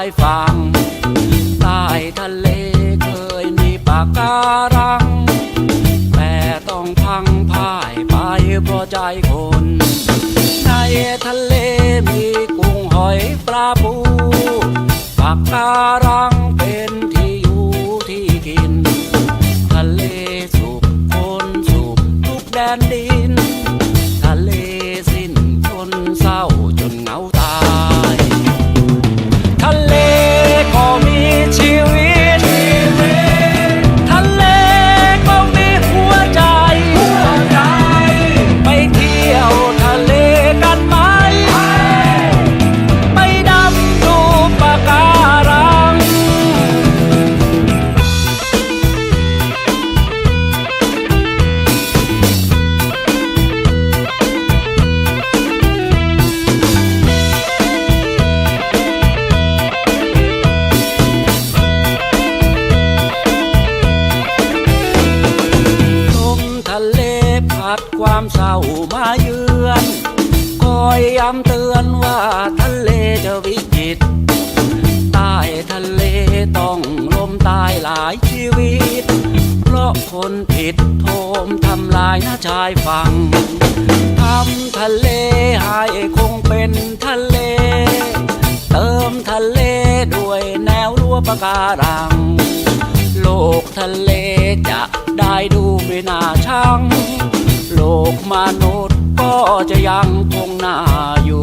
ายฝั่งใต้ทะเลเคยมีปากการัง แต่ต้องพังพ่ายไปเพราะใจคน ในทะเลมีกุ้งหอยปลาปูปากการังเป็นที่อยู่ที่กิน ทะเลสุขคนสุขทุกแดนดิน เศร้ามาเยือนคอยย้ำเตือนว่าทะเลจะวิจิตรใต้ทะเลต้องลมตายหลายชีวิต เพราะคนผิดโทมทำลายหน้าชายฝั่งทำทะเลให้คงเป็นทะเล เติมทะเลด้วยแนวรั้วปะการัง โลกทะเลจะได้ดูไม่น่าชัง โลกมนุษย์ก็จะยังคงน่าอยู่